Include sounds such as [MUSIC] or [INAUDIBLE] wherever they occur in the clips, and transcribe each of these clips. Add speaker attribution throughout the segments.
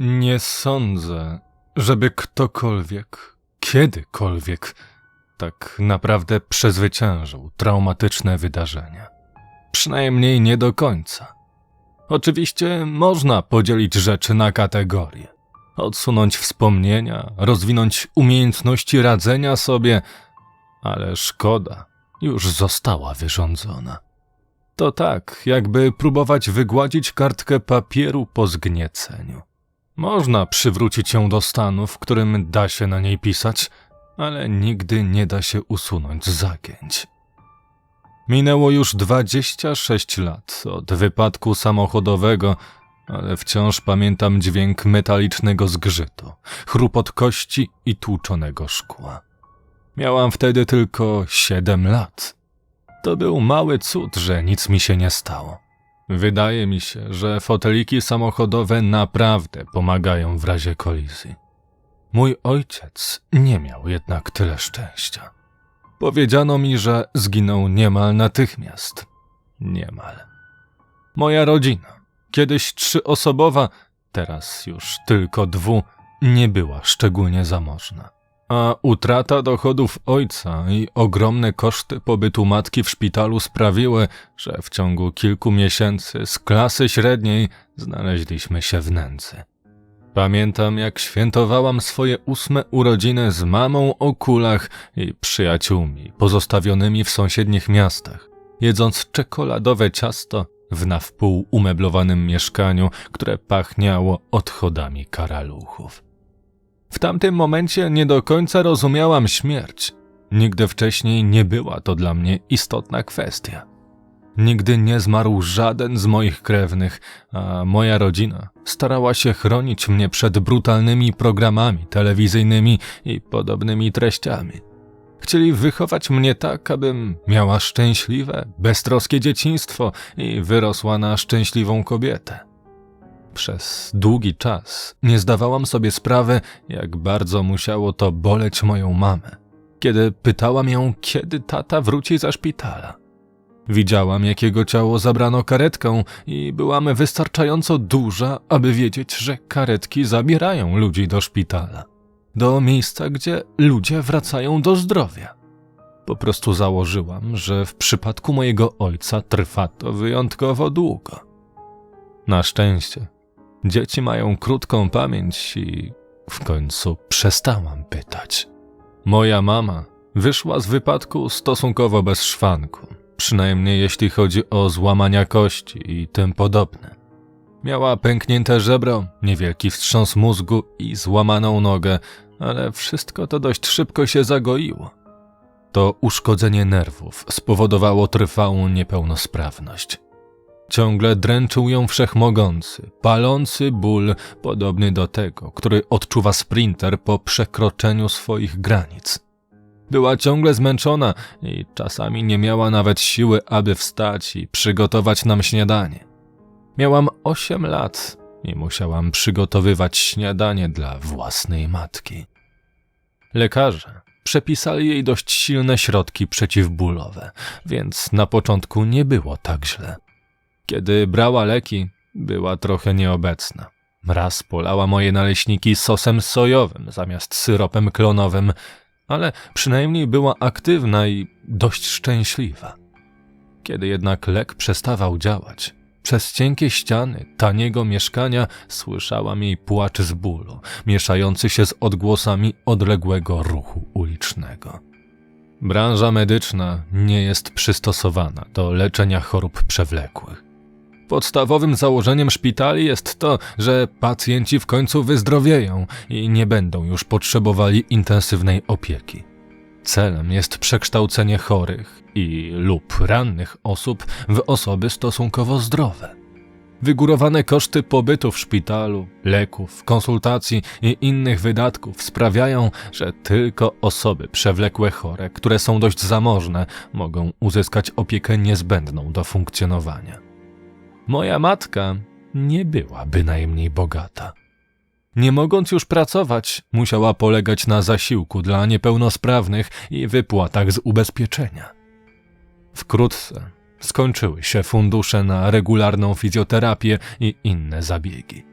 Speaker 1: Nie sądzę, żeby ktokolwiek, kiedykolwiek tak naprawdę przezwyciężył traumatyczne wydarzenia. Przynajmniej nie do końca. Oczywiście można podzielić rzeczy na kategorie, odsunąć wspomnienia, rozwinąć umiejętności radzenia sobie, ale szkoda już została wyrządzona. To tak, jakby próbować wygładzić kartkę papieru po zgnieceniu. Można przywrócić ją do stanu, w którym da się na niej pisać, ale nigdy nie da się usunąć zagięć. Minęło już 26 lat od wypadku samochodowego, ale wciąż pamiętam dźwięk metalicznego zgrzytu, chrupot kości i tłuczonego szkła. Miałam wtedy tylko 7 lat. To był mały cud, że nic mi się nie stało. Wydaje mi się, że foteliki samochodowe naprawdę pomagają w razie kolizji. Mój ojciec nie miał jednak tyle szczęścia. Powiedziano mi, że zginął niemal natychmiast. Niemal. Moja rodzina, kiedyś trzyosobowa, teraz już tylko dwu, nie była szczególnie zamożna. A utrata dochodów ojca i ogromne koszty pobytu matki w szpitalu sprawiły, że w ciągu kilku miesięcy z klasy średniej znaleźliśmy się w nędzy. Pamiętam, jak świętowałam swoje ósme urodziny z mamą o kulach i przyjaciółmi pozostawionymi w sąsiednich miastach, jedząc czekoladowe ciasto w na wpół umeblowanym mieszkaniu, które pachniało odchodami karaluchów. W tamtym momencie nie do końca rozumiałam śmierć. Nigdy wcześniej nie była to dla mnie istotna kwestia. Nigdy nie zmarł żaden z moich krewnych, a moja rodzina starała się chronić mnie przed brutalnymi programami telewizyjnymi i podobnymi treściami. Chcieli wychować mnie tak, abym miała szczęśliwe, beztroskie dzieciństwo i wyrosła na szczęśliwą kobietę. Przez długi czas nie zdawałam sobie sprawy, jak bardzo musiało to boleć moją mamę, kiedy pytałam ją, kiedy tata wróci ze szpitala. Widziałam, jakiego ciało zabrano karetką i byłam wystarczająco duża, aby wiedzieć, że karetki zabierają ludzi do szpitala. Do miejsca, gdzie ludzie wracają do zdrowia. Po prostu założyłam, że w przypadku mojego ojca trwa to wyjątkowo długo. Na szczęście, dzieci mają krótką pamięć i w końcu przestałam pytać. Moja mama wyszła z wypadku stosunkowo bez szwanku przynajmniej jeśli chodzi o złamania kości i tym podobne. Miała pęknięte żebro, niewielki wstrząs mózgu i złamaną nogę, ale wszystko to dość szybko się zagoiło. To uszkodzenie nerwów spowodowało trwałą niepełnosprawność. Ciągle dręczył ją wszechmogący, palący ból, podobny do tego, który odczuwa sprinter po przekroczeniu swoich granic. Była ciągle zmęczona i czasami nie miała nawet siły, aby wstać i przygotować nam śniadanie. Miałam osiem lat i musiałam przygotowywać śniadanie dla własnej matki. Lekarze przepisali jej dość silne środki przeciwbólowe, więc na początku nie było tak źle. Kiedy brała leki, była trochę nieobecna. Raz polała moje naleśniki sosem sojowym zamiast syropem klonowym, ale przynajmniej była aktywna i dość szczęśliwa. Kiedy jednak lek przestawał działać, przez cienkie ściany taniego mieszkania słyszałam jej płacz z bólu, mieszający się z odgłosami odległego ruchu ulicznego. Branża medyczna nie jest przystosowana do leczenia chorób przewlekłych. Podstawowym założeniem szpitali jest to, że pacjenci w końcu wyzdrowieją i nie będą już potrzebowali intensywnej opieki. Celem jest przekształcenie chorych i lub rannych osób w osoby stosunkowo zdrowe. Wygórowane koszty pobytu w szpitalu, leków, konsultacji i innych wydatków sprawiają, że tylko osoby przewlekłe chore, które są dość zamożne, mogą uzyskać opiekę niezbędną do funkcjonowania. Moja matka nie była bynajmniej bogata. Nie mogąc już pracować, musiała polegać na zasiłku dla niepełnosprawnych i wypłatach z ubezpieczenia. Wkrótce skończyły się fundusze na regularną fizjoterapię i inne zabiegi.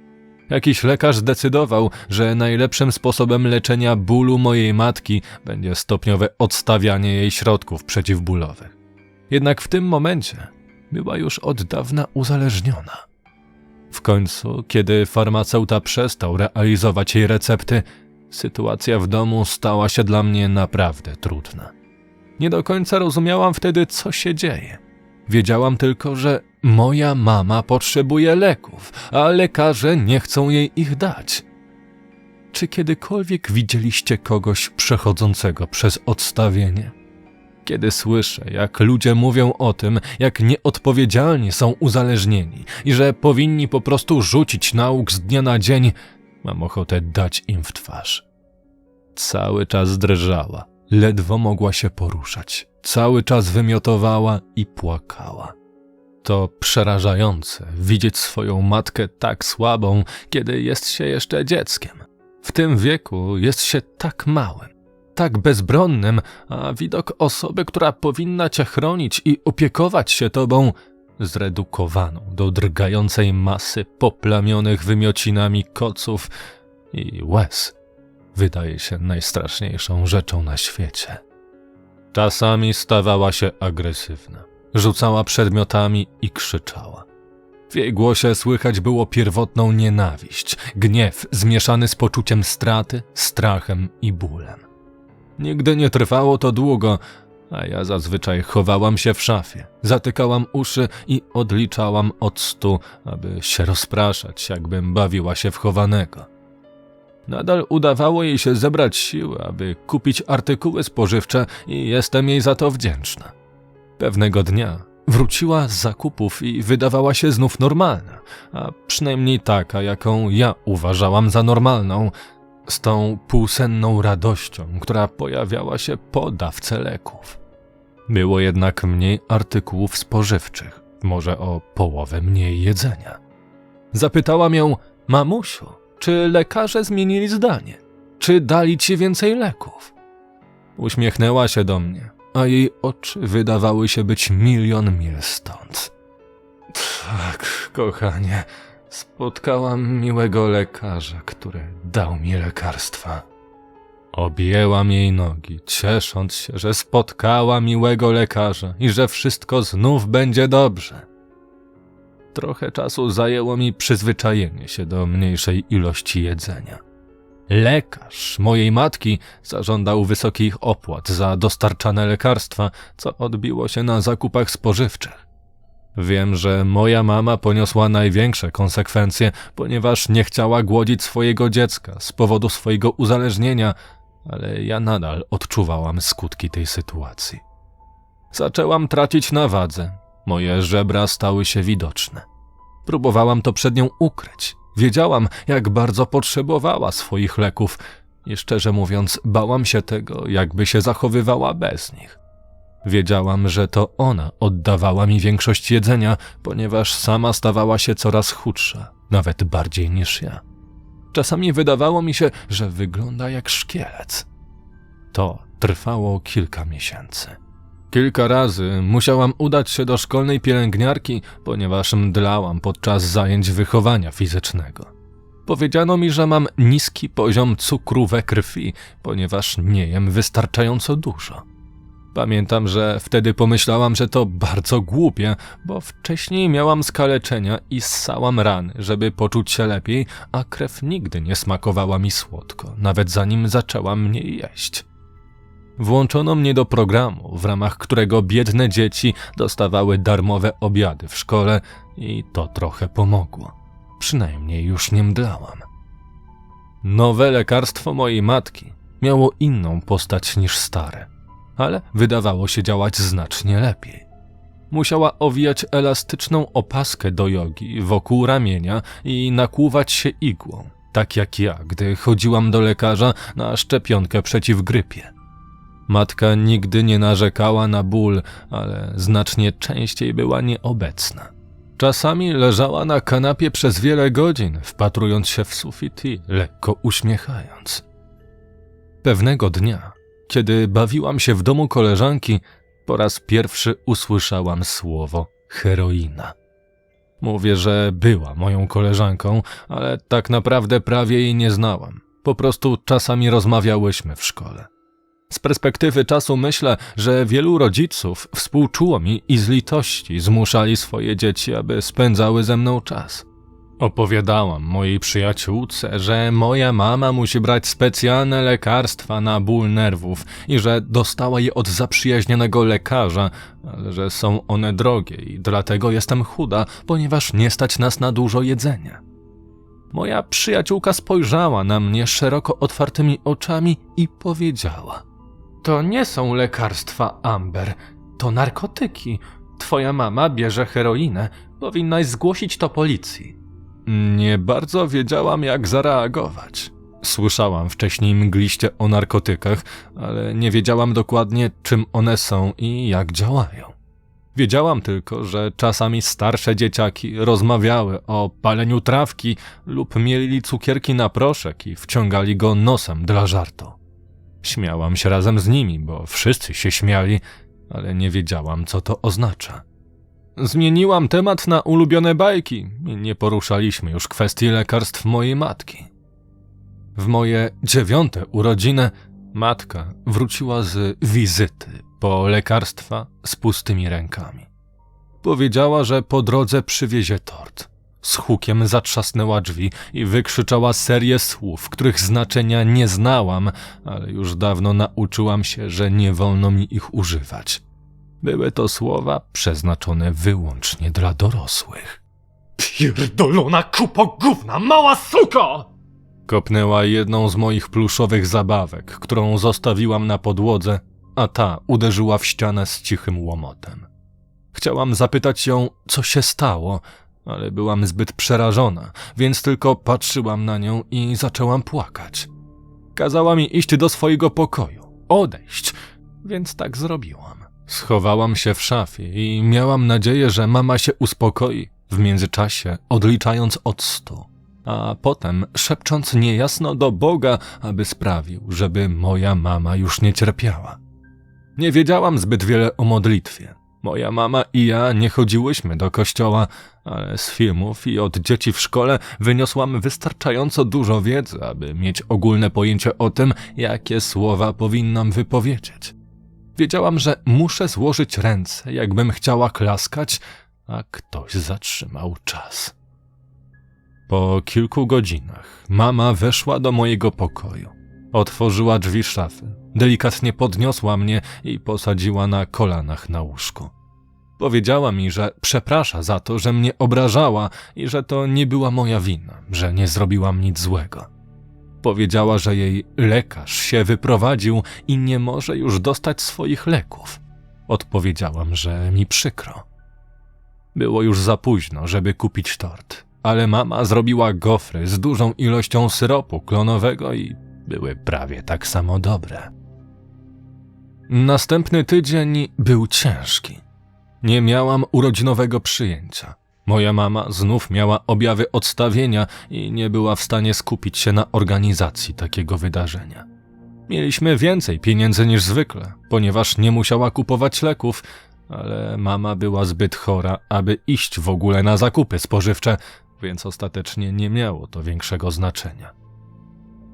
Speaker 1: Jakiś lekarz zdecydował, że najlepszym sposobem leczenia bólu mojej matki będzie stopniowe odstawianie jej środków przeciwbólowych. Jednak w tym momencie była już od dawna uzależniona. W końcu, kiedy farmaceuta przestał realizować jej recepty, sytuacja w domu stała się dla mnie naprawdę trudna. Nie do końca rozumiałam wtedy, co się dzieje. Wiedziałam tylko, że moja mama potrzebuje leków, a lekarze nie chcą jej ich dać. Czy kiedykolwiek widzieliście kogoś przechodzącego przez odstawienie? Kiedy słyszę, jak ludzie mówią o tym, jak nieodpowiedzialni są uzależnieni i że powinni po prostu rzucić nauk z dnia na dzień, mam ochotę dać im w twarz. Cały czas drżała, ledwo mogła się poruszać, cały czas wymiotowała i płakała. To przerażające widzieć swoją matkę tak słabą, kiedy jest się jeszcze dzieckiem. W tym wieku jest się tak małym, tak bezbronnym, a widok osoby, która powinna cię chronić i opiekować się tobą, zredukowaną do drgającej masy poplamionych wymiocinami koców i łez, wydaje się najstraszniejszą rzeczą na świecie. Czasami stawała się agresywna, rzucała przedmiotami i krzyczała. W jej głosie słychać było pierwotną nienawiść, gniew zmieszany z poczuciem straty, strachem i bólem. Nigdy nie trwało to długo, a ja zazwyczaj chowałam się w szafie, zatykałam uszy i odliczałam od stu, aby się rozpraszać, jakbym bawiła się w chowanego. Nadal udawało jej się zebrać siły, aby kupić artykuły spożywcze i jestem jej za to wdzięczna. Pewnego dnia wróciła z zakupów i wydawała się znów normalna, a przynajmniej taka, jaką ja uważałam za normalną, z tą półsenną radością, która pojawiała się po dawce leków. Było jednak mniej artykułów spożywczych, może o połowę mniej jedzenia. Zapytałam ją, mamusiu, czy lekarze zmienili zdanie? Czy dali ci więcej leków? Uśmiechnęła się do mnie, a jej oczy wydawały się być milion mil stąd. Tak, kochanie, spotkałam miłego lekarza, który dał mi lekarstwa. Objęłam jej nogi, ciesząc się, że spotkała miłego lekarza i że wszystko znów będzie dobrze. Trochę czasu zajęło mi przyzwyczajenie się do mniejszej ilości jedzenia. Lekarz mojej matki zażądał wysokich opłat za dostarczane lekarstwa, co odbiło się na zakupach spożywczych. Wiem, że moja mama poniosła największe konsekwencje, ponieważ nie chciała głodzić swojego dziecka z powodu swojego uzależnienia, ale ja nadal odczuwałam skutki tej sytuacji. Zaczęłam tracić na wadze, moje żebra stały się widoczne. Próbowałam to przed nią ukryć. Wiedziałam, jak bardzo potrzebowała swoich leków i szczerze mówiąc, bałam się tego, jakby się zachowywała bez nich. Wiedziałam, że to ona oddawała mi większość jedzenia, ponieważ sama stawała się coraz chudsza, nawet bardziej niż ja. Czasami wydawało mi się, że wygląda jak szkielet. To trwało kilka miesięcy. Kilka razy musiałam udać się do szkolnej pielęgniarki, ponieważ mdlałam podczas zajęć wychowania fizycznego. Powiedziano mi, że mam niski poziom cukru we krwi, ponieważ nie jem wystarczająco dużo. Pamiętam, że wtedy pomyślałam, że to bardzo głupie, bo wcześniej miałam skaleczenia i ssałam rany, żeby poczuć się lepiej, a krew nigdy nie smakowała mi słodko, nawet zanim zaczęłam mniej jeść. Włączono mnie do programu, w ramach którego biedne dzieci dostawały darmowe obiady w szkole i to trochę pomogło. Przynajmniej już nie mdlałam. Nowe lekarstwo mojej matki miało inną postać niż stare, ale wydawało się działać znacznie lepiej. Musiała owijać elastyczną opaskę do jogi wokół ramienia i nakłuwać się igłą, tak jak ja, gdy chodziłam do lekarza na szczepionkę przeciw grypie. Matka nigdy nie narzekała na ból, ale znacznie częściej była nieobecna. Czasami leżała na kanapie przez wiele godzin, wpatrując się w sufit i lekko uśmiechając. Pewnego dnia, kiedy bawiłam się w domu koleżanki, po raz pierwszy usłyszałam słowo heroina. Mówię, że była moją koleżanką, ale tak naprawdę prawie jej nie znałam. Po prostu czasami rozmawiałyśmy w szkole. Z perspektywy czasu myślę, że wielu rodziców współczuło mi i z litości zmuszali swoje dzieci, aby spędzały ze mną czas. Opowiadałam mojej przyjaciółce, że moja mama musi brać specjalne lekarstwa na ból nerwów i że dostała je od zaprzyjaźnionego lekarza, ale że są one drogie i dlatego jestem chuda, ponieważ nie stać nas na dużo jedzenia. Moja przyjaciółka spojrzała na mnie szeroko otwartymi oczami i powiedziała: To nie są lekarstwa, Amber, to narkotyki. Twoja mama bierze heroinę. Powinnaś zgłosić to policji. Nie bardzo wiedziałam, jak zareagować. Słyszałam wcześniej mgliście o narkotykach, ale nie wiedziałam dokładnie, czym one są i jak działają. Wiedziałam tylko, że czasami starsze dzieciaki rozmawiały o paleniu trawki lub mielili cukierki na proszek i wciągali go nosem dla żartu. Śmiałam się razem z nimi, bo wszyscy się śmiali, ale nie wiedziałam, co to oznacza. Zmieniłam temat na ulubione bajki nie poruszaliśmy już kwestii lekarstw mojej matki. W moje dziewiąte urodziny matka wróciła z wizyty po lekarstwa z pustymi rękami. Powiedziała, że po drodze przywiezie tort. Z hukiem zatrzasnęła drzwi i wykrzyczała serię słów, których znaczenia nie znałam, ale już dawno nauczyłam się, że nie wolno mi ich używać. Były to słowa przeznaczone wyłącznie dla dorosłych.
Speaker 2: Pierdolona kupo gówna, mała suko!
Speaker 1: Kopnęła jedną z moich pluszowych zabawek, którą zostawiłam na podłodze, a ta uderzyła w ścianę z cichym łomotem. Chciałam zapytać ją, co się stało, ale byłam zbyt przerażona, więc tylko patrzyłam na nią i zaczęłam płakać. Kazała mi iść do swojego pokoju, odejść, więc tak zrobiłam. Schowałam się w szafie i miałam nadzieję, że mama się uspokoi, w międzyczasie odliczając od stu, a potem szepcząc niejasno do Boga, aby sprawił, żeby moja mama już nie cierpiała. Nie wiedziałam zbyt wiele o modlitwie. Moja mama i ja nie chodziłyśmy do kościoła, ale z filmów i od dzieci w szkole wyniosłam wystarczająco dużo wiedzy, aby mieć ogólne pojęcie o tym, jakie słowa powinnam wypowiedzieć. Wiedziałam, że muszę złożyć ręce, jakbym chciała klaskać, a ktoś zatrzymał czas. Po kilku godzinach mama weszła do mojego pokoju. Otworzyła drzwi szafy, delikatnie podniosła mnie i posadziła na kolanach na łóżku. Powiedziała mi, że przeprasza za to, że mnie obrażała i że to nie była moja wina, że nie zrobiłam nic złego. Powiedziała, że jej lekarz się wyprowadził i nie może już dostać swoich leków. Odpowiedziałam, że mi przykro. Było już za późno, żeby kupić tort, ale mama zrobiła gofry z dużą ilością syropu klonowego i były prawie tak samo dobre. Następny tydzień był ciężki. Nie miałam urodzinowego przyjęcia. Moja mama znów miała objawy odstawienia i nie była w stanie skupić się na organizacji takiego wydarzenia. Mieliśmy więcej pieniędzy niż zwykle, ponieważ nie musiała kupować leków, ale mama była zbyt chora, aby iść w ogóle na zakupy spożywcze, więc ostatecznie nie miało to większego znaczenia.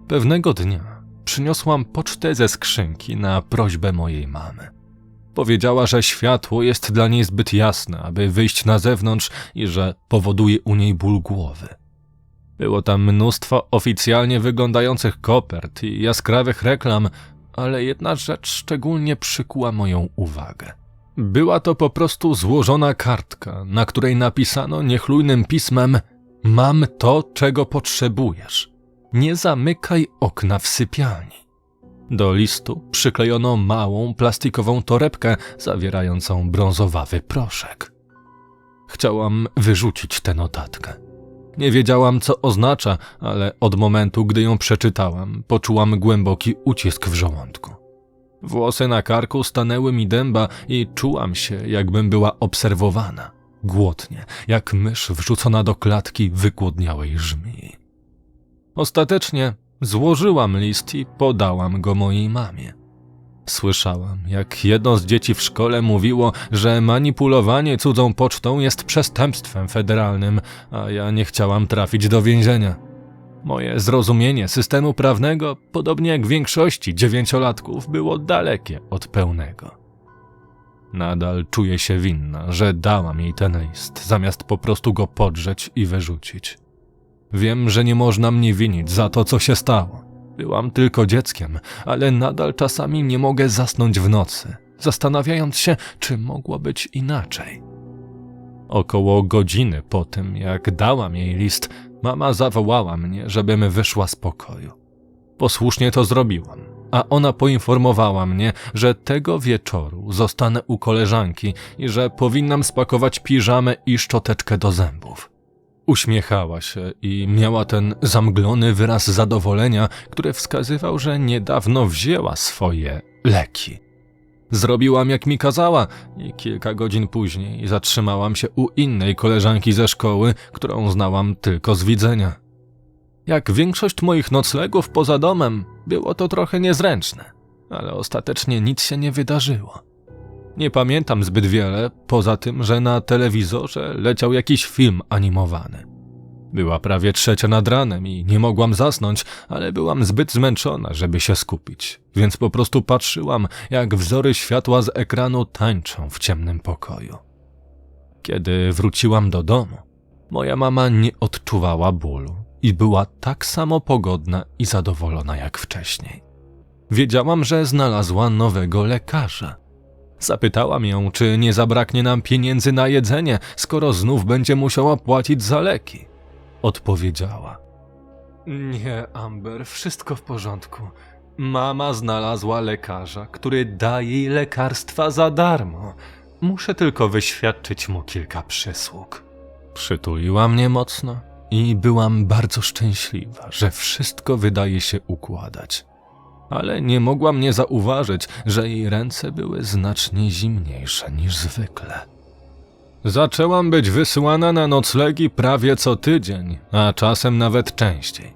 Speaker 1: Pewnego dnia przyniosłam pocztę ze skrzynki na prośbę mojej mamy. Powiedziała, że światło jest dla niej zbyt jasne, aby wyjść na zewnątrz i że powoduje u niej ból głowy. Było tam mnóstwo oficjalnie wyglądających kopert i jaskrawych reklam, ale jedna rzecz szczególnie przykuła moją uwagę. Była to po prostu złożona kartka, na której napisano niechlujnym pismem: Mam to, czego potrzebujesz. Nie zamykaj okna w sypialni. Do listu przyklejono małą plastikową torebkę zawierającą brązowawy proszek. Chciałam wyrzucić tę notatkę. Nie wiedziałam, co oznacza, ale od momentu, gdy ją przeczytałam, poczułam głęboki ucisk w żołądku. Włosy na karku stanęły mi dęba i czułam się, jakbym była obserwowana. Głodnie, jak mysz wrzucona do klatki wygłodniałej żmii. Ostatecznie Złożyłam list i podałam go mojej mamie. Słyszałam, jak jedno z dzieci w szkole mówiło, że manipulowanie cudzą pocztą jest przestępstwem federalnym, a ja nie chciałam trafić do więzienia. Moje zrozumienie systemu prawnego, podobnie jak większości dziewięciolatków, było dalekie od pełnego. Nadal czuję się winna, że dałam jej ten list, zamiast po prostu go podrzeć i wyrzucić. Wiem, że nie można mnie winić za to, co się stało. Byłam tylko dzieckiem, ale nadal czasami nie mogę zasnąć w nocy, zastanawiając się, czy mogło być inaczej. Około godziny po tym, jak dałam jej list, mama zawołała mnie, żebym wyszła z pokoju. Posłusznie to zrobiłam, a ona poinformowała mnie, że tego wieczoru zostanę u koleżanki i że powinnam spakować piżamę i szczoteczkę do zębów. Uśmiechała się i miała ten zamglony wyraz zadowolenia, który wskazywał, że niedawno wzięła swoje leki. Zrobiłam jak mi kazała i kilka godzin później zatrzymałam się u innej koleżanki ze szkoły, którą znałam tylko z widzenia. Jak większość moich noclegów poza domem, było to trochę niezręczne, ale ostatecznie nic się nie wydarzyło. Nie pamiętam zbyt wiele, poza tym, że na telewizorze leciał jakiś film animowany. Była prawie trzecia nad ranem i nie mogłam zasnąć, ale byłam zbyt zmęczona, żeby się skupić, więc po prostu patrzyłam, jak wzory światła z ekranu tańczą w ciemnym pokoju. Kiedy wróciłam do domu, moja mama nie odczuwała bólu i była tak samo pogodna i zadowolona jak wcześniej. Wiedziałam, że znalazła nowego lekarza. Zapytałam ją, czy nie zabraknie nam pieniędzy na jedzenie, skoro znów będzie musiała płacić za leki. Odpowiedziała: Nie, Amber, wszystko w porządku. Mama znalazła lekarza, który da jej lekarstwa za darmo. Muszę tylko wyświadczyć mu kilka przysług. Przytuliła mnie mocno i byłam bardzo szczęśliwa, że wszystko wydaje się układać ale nie mogła mnie zauważyć, że jej ręce były znacznie zimniejsze niż zwykle. Zaczęłam być wysyłana na noclegi prawie co tydzień, a czasem nawet częściej.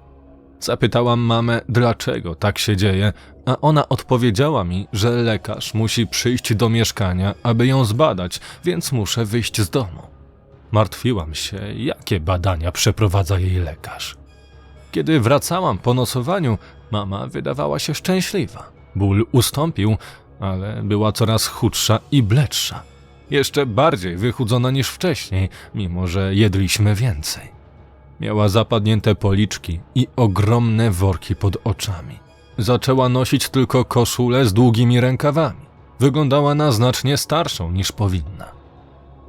Speaker 1: Zapytałam mamę, dlaczego tak się dzieje, a ona odpowiedziała mi, że lekarz musi przyjść do mieszkania, aby ją zbadać, więc muszę wyjść z domu. Martwiłam się, jakie badania przeprowadza jej lekarz. Kiedy wracałam po nosowaniu, mama wydawała się szczęśliwa. Ból ustąpił, ale była coraz chudsza i bledsza. Jeszcze bardziej wychudzona niż wcześniej, mimo że jedliśmy więcej. Miała zapadnięte policzki i ogromne worki pod oczami. Zaczęła nosić tylko koszulę z długimi rękawami. Wyglądała na znacznie starszą niż powinna.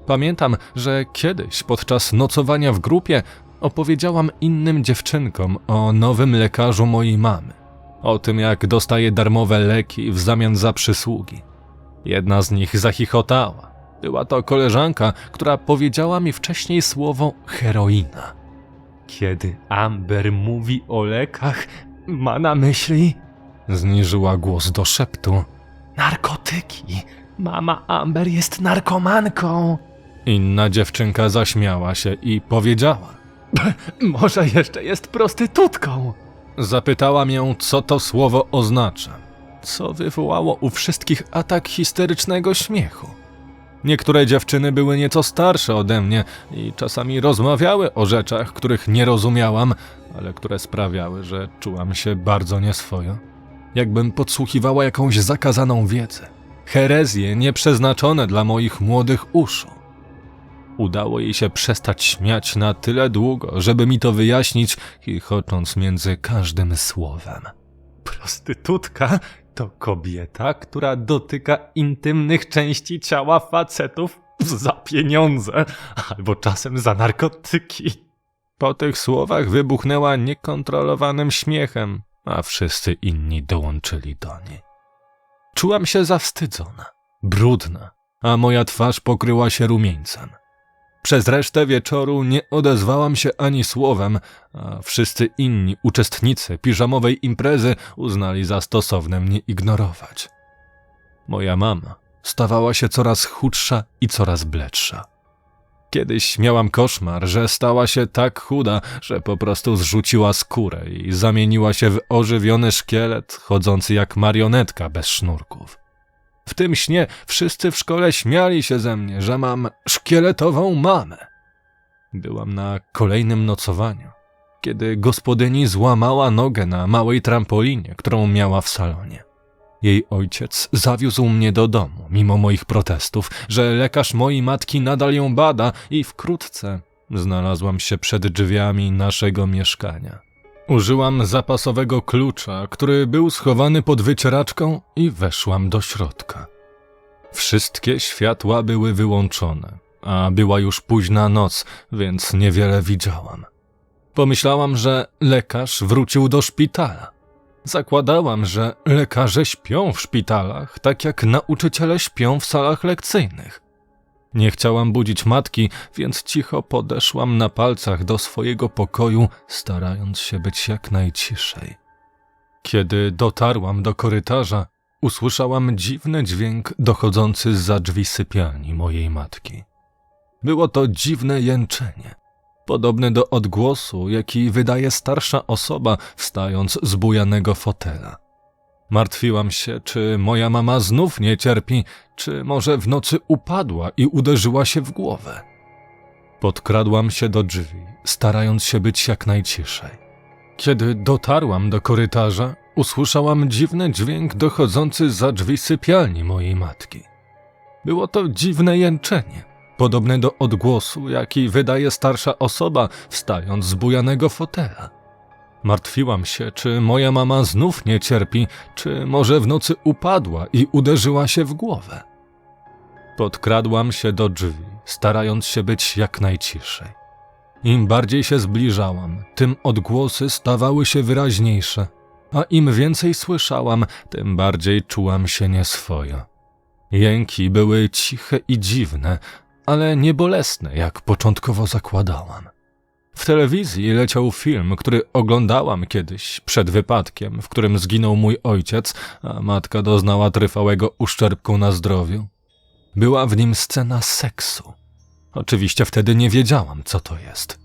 Speaker 1: Pamiętam, że kiedyś podczas nocowania w grupie opowiedziałam innym dziewczynkom o nowym lekarzu mojej mamy. O tym, jak dostaje darmowe leki w zamian za przysługi. Jedna z nich zachichotała. Była to koleżanka, która powiedziała mi wcześniej słowo heroina. Kiedy Amber mówi o lekach, ma na myśli. Zniżyła głos do szeptu. Narkotyki. Mama Amber jest narkomanką. Inna dziewczynka zaśmiała się i powiedziała: [LAUGHS] Może jeszcze jest prostytutką? Zapytałam ją, co to słowo oznacza, co wywołało u wszystkich atak histerycznego śmiechu. Niektóre dziewczyny były nieco starsze ode mnie i czasami rozmawiały o rzeczach, których nie rozumiałam, ale które sprawiały, że czułam się bardzo nieswojo. Jakbym podsłuchiwała jakąś zakazaną wiedzę. Herezje nieprzeznaczone dla moich młodych uszu. Udało jej się przestać śmiać na tyle długo, żeby mi to wyjaśnić, chichocząc między każdym słowem. Prostytutka to kobieta, która dotyka intymnych części ciała facetów za pieniądze albo czasem za narkotyki. Po tych słowach wybuchnęła niekontrolowanym śmiechem, a wszyscy inni dołączyli do niej. Czułam się zawstydzona, brudna, a moja twarz pokryła się rumieńcem. Przez resztę wieczoru nie odezwałam się ani słowem, a wszyscy inni uczestnicy piżamowej imprezy uznali za stosowne mnie ignorować. Moja mama stawała się coraz chudsza i coraz bledsza. Kiedyś miałam koszmar, że stała się tak chuda, że po prostu zrzuciła skórę i zamieniła się w ożywiony szkielet, chodzący jak marionetka bez sznurków. W tym śnie wszyscy w szkole śmiali się ze mnie, że mam szkieletową mamę. Byłam na kolejnym nocowaniu, kiedy gospodyni złamała nogę na małej trampolinie, którą miała w salonie. Jej ojciec zawiózł mnie do domu, mimo moich protestów, że lekarz mojej matki nadal ją bada i wkrótce znalazłam się przed drzwiami naszego mieszkania. Użyłam zapasowego klucza, który był schowany pod wycieraczką i weszłam do środka. Wszystkie światła były wyłączone, a była już późna noc, więc niewiele widziałam. Pomyślałam, że lekarz wrócił do szpitala. Zakładałam, że lekarze śpią w szpitalach, tak jak nauczyciele śpią w salach lekcyjnych. Nie chciałam budzić matki, więc cicho podeszłam na palcach do swojego pokoju, starając się być jak najciszej. Kiedy dotarłam do korytarza, usłyszałam dziwny dźwięk dochodzący za drzwi sypialni mojej matki. Było to dziwne jęczenie, podobne do odgłosu, jaki wydaje starsza osoba wstając z bujanego fotela. Martwiłam się, czy moja mama znów nie cierpi, czy może w nocy upadła i uderzyła się w głowę. Podkradłam się do drzwi, starając się być jak najciszej. Kiedy dotarłam do korytarza, usłyszałam dziwny dźwięk dochodzący za drzwi sypialni mojej matki. Było to dziwne jęczenie, podobne do odgłosu, jaki wydaje starsza osoba wstając z bujanego fotela. Martwiłam się, czy moja mama znów nie cierpi, czy może w nocy upadła i uderzyła się w głowę. Podkradłam się do drzwi, starając się być jak najciszej. Im bardziej się zbliżałam, tym odgłosy stawały się wyraźniejsze, a im więcej słyszałam, tym bardziej czułam się nieswojo. Jęki były ciche i dziwne, ale nie bolesne, jak początkowo zakładałam. W telewizji leciał film, który oglądałam kiedyś przed wypadkiem, w którym zginął mój ojciec, a matka doznała trwałego uszczerbku na zdrowiu. Była w nim scena seksu. Oczywiście wtedy nie wiedziałam, co to jest.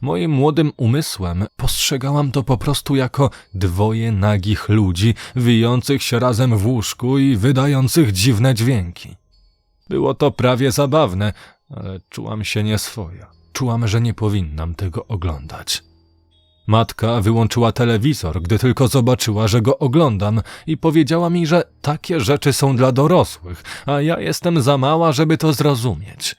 Speaker 1: Moim młodym umysłem postrzegałam to po prostu jako dwoje nagich ludzi, wijących się razem w łóżku i wydających dziwne dźwięki. Było to prawie zabawne, ale czułam się nieswojo. Czułam, że nie powinnam tego oglądać. Matka wyłączyła telewizor, gdy tylko zobaczyła, że go oglądam i powiedziała mi, że takie rzeczy są dla dorosłych, a ja jestem za mała, żeby to zrozumieć.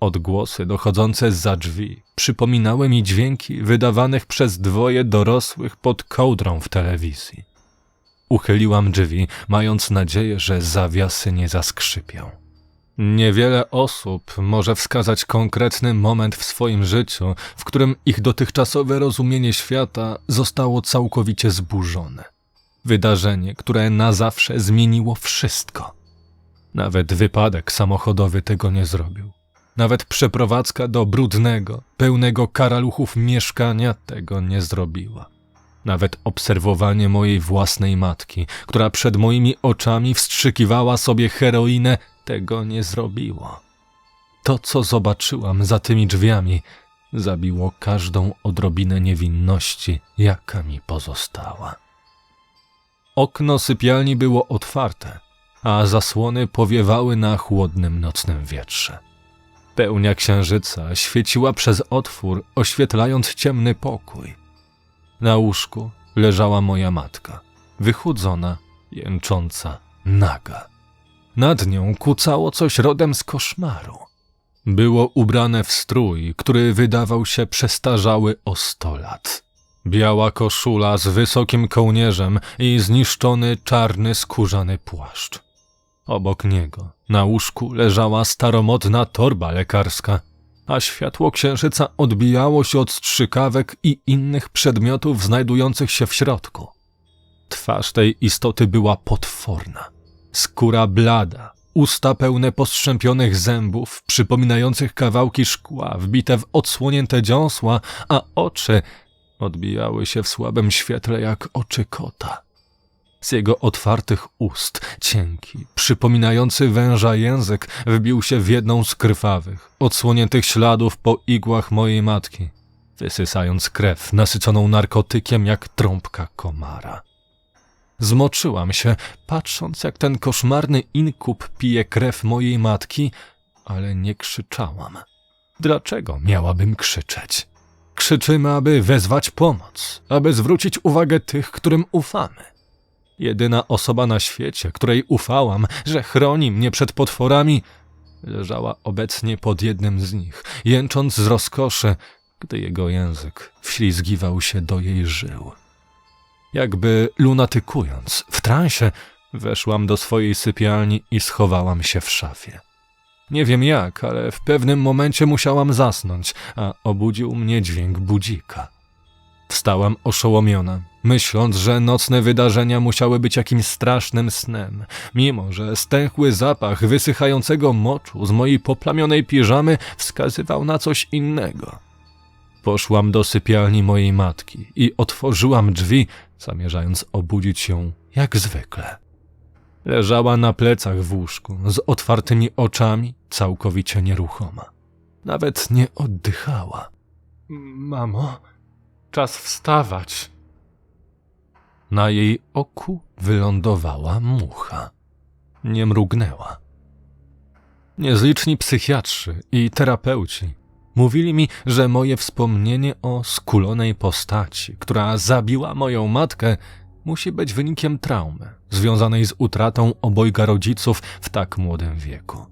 Speaker 1: Odgłosy dochodzące za drzwi przypominały mi dźwięki wydawanych przez dwoje dorosłych pod kołdrą w telewizji. Uchyliłam drzwi, mając nadzieję, że zawiasy nie zaskrzypią. Niewiele osób może wskazać konkretny moment w swoim życiu, w którym ich dotychczasowe rozumienie świata zostało całkowicie zburzone. Wydarzenie, które na zawsze zmieniło wszystko. Nawet wypadek samochodowy tego nie zrobił. Nawet przeprowadzka do brudnego, pełnego karaluchów mieszkania tego nie zrobiła. Nawet obserwowanie mojej własnej matki, która przed moimi oczami wstrzykiwała sobie heroinę, tego nie zrobiło. To, co zobaczyłam za tymi drzwiami, zabiło każdą odrobinę niewinności, jaka mi pozostała. Okno sypialni było otwarte, a zasłony powiewały na chłodnym nocnym wietrze. Pełnia księżyca świeciła przez otwór, oświetlając ciemny pokój. Na łóżku leżała moja matka, wychudzona, jęcząca, naga. Nad nią kucało coś rodem z koszmaru. Było ubrane w strój, który wydawał się przestarzały o sto lat. Biała koszula z wysokim kołnierzem i zniszczony czarny skórzany płaszcz. Obok niego na łóżku leżała staromodna torba lekarska, a światło księżyca odbijało się od strzykawek i innych przedmiotów znajdujących się w środku. Twarz tej istoty była potworna. Skóra blada, usta pełne postrzępionych zębów, przypominających kawałki szkła wbite w odsłonięte dziąsła, a oczy odbijały się w słabym świetle jak oczy kota. Z jego otwartych ust, cienki, przypominający węża język, wbił się w jedną z krwawych, odsłoniętych śladów po igłach mojej matki, wysysając krew nasyconą narkotykiem jak trąbka komara. Zmoczyłam się, patrząc jak ten koszmarny inkub pije krew mojej matki, ale nie krzyczałam. Dlaczego miałabym krzyczeć? Krzyczymy, aby wezwać pomoc, aby zwrócić uwagę tych, którym ufamy. Jedyna osoba na świecie, której ufałam, że chroni mnie przed potworami, leżała obecnie pod jednym z nich, jęcząc z rozkoszy, gdy jego język wślizgiwał się do jej żył. Jakby lunatykując, w transie, weszłam do swojej sypialni i schowałam się w szafie. Nie wiem jak, ale w pewnym momencie musiałam zasnąć, a obudził mnie dźwięk budzika. Wstałam oszołomiona, myśląc, że nocne wydarzenia musiały być jakimś strasznym snem, mimo że stęchły zapach wysychającego moczu z mojej poplamionej piżamy wskazywał na coś innego. Poszłam do sypialni mojej matki i otworzyłam drzwi, zamierzając obudzić ją jak zwykle. Leżała na plecach w łóżku, z otwartymi oczami, całkowicie nieruchoma. Nawet nie oddychała. Mamo, czas wstawać. Na jej oku wylądowała mucha. Nie mrugnęła. Niezliczni psychiatrzy i terapeuci mówili mi, że moje wspomnienie o skulonej postaci, która zabiła moją matkę, musi być wynikiem traumy związanej z utratą obojga rodziców w tak młodym wieku.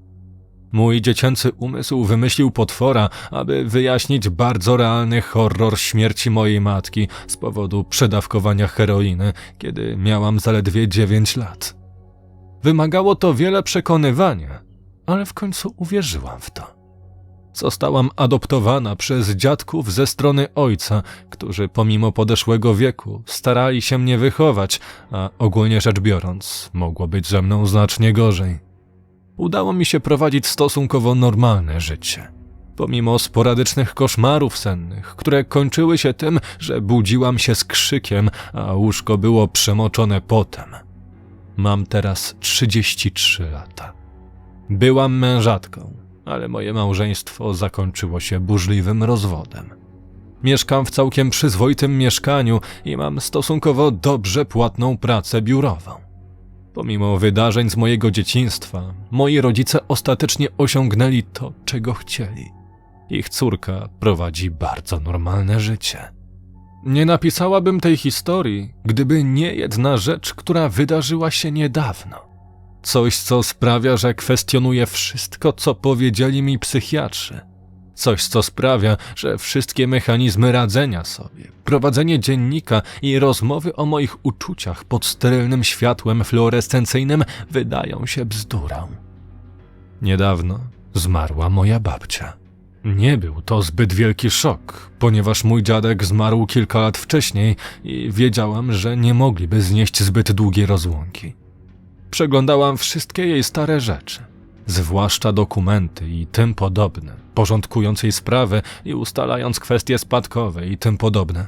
Speaker 1: Mój dziecięcy umysł wymyślił potwora, aby wyjaśnić bardzo realny horror śmierci mojej matki z powodu przedawkowania heroiny, kiedy miałam zaledwie 9 lat. Wymagało to wiele przekonywania, ale w końcu uwierzyłam w to. Zostałam adoptowana przez dziadków ze strony ojca, którzy pomimo podeszłego wieku starali się mnie wychować, a ogólnie rzecz biorąc, mogło być ze mną znacznie gorzej. Udało mi się prowadzić stosunkowo normalne życie. Pomimo sporadycznych koszmarów sennych, które kończyły się tym, że budziłam się z krzykiem, a łóżko było przemoczone potem. Mam teraz 33 lata. Byłam mężatką, ale moje małżeństwo zakończyło się burzliwym rozwodem. Mieszkam w całkiem przyzwoitym mieszkaniu i mam stosunkowo dobrze płatną pracę biurową. Pomimo wydarzeń z mojego dzieciństwa, moi rodzice ostatecznie osiągnęli to, czego chcieli. Ich córka prowadzi bardzo normalne życie. Nie napisałabym tej historii, gdyby nie jedna rzecz, która wydarzyła się niedawno. Coś, co sprawia, że kwestionuję wszystko, co powiedzieli mi psychiatrzy. Coś, co sprawia, że wszystkie mechanizmy radzenia sobie, prowadzenie dziennika i rozmowy o moich uczuciach pod sterylnym światłem fluorescencyjnym wydają się bzdurą. Niedawno zmarła moja babcia. Nie był to zbyt wielki szok, ponieważ mój dziadek zmarł kilka lat wcześniej i wiedziałam, że nie mogliby znieść zbyt długiej rozłąki. Przeglądałam wszystkie jej stare rzeczy, zwłaszcza dokumenty i tym podobne, porządkując jej sprawy i ustalając kwestie spadkowe i tym podobne.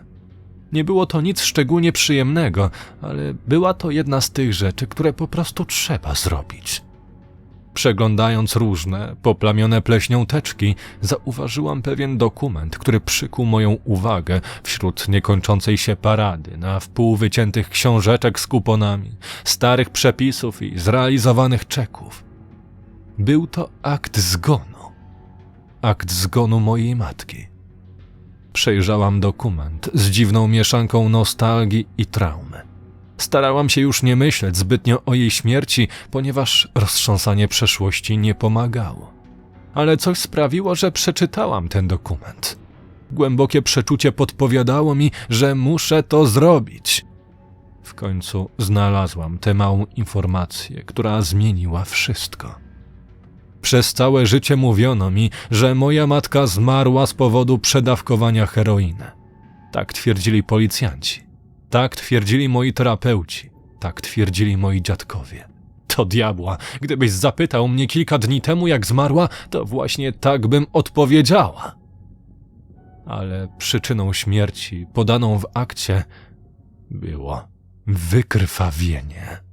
Speaker 1: Nie było to nic szczególnie przyjemnego, ale była to jedna z tych rzeczy, które po prostu trzeba zrobić. Przeglądając różne, poplamione pleśnią teczki, zauważyłam pewien dokument, który przykuł moją uwagę wśród niekończącej się parady na wpół wyciętych książeczek z kuponami, starych przepisów i zrealizowanych czeków. Był to akt zgonu. Akt zgonu mojej matki. Przejrzałam dokument z dziwną mieszanką nostalgii i traumy. Starałam się już nie myśleć zbytnio o jej śmierci, ponieważ roztrząsanie przeszłości nie pomagało. Ale coś sprawiło, że przeczytałam ten dokument. Głębokie przeczucie podpowiadało mi, że muszę to zrobić. W końcu znalazłam tę małą informację, która zmieniła wszystko. Przez całe życie mówiono mi, że moja matka zmarła z powodu przedawkowania heroiny. Tak twierdzili policjanci. Tak twierdzili moi terapeuci, tak twierdzili moi dziadkowie. To diabła, gdybyś zapytał mnie kilka dni temu, jak zmarła, to właśnie tak bym odpowiedziała. Ale przyczyną śmierci, podaną w akcie, było wykrwawienie.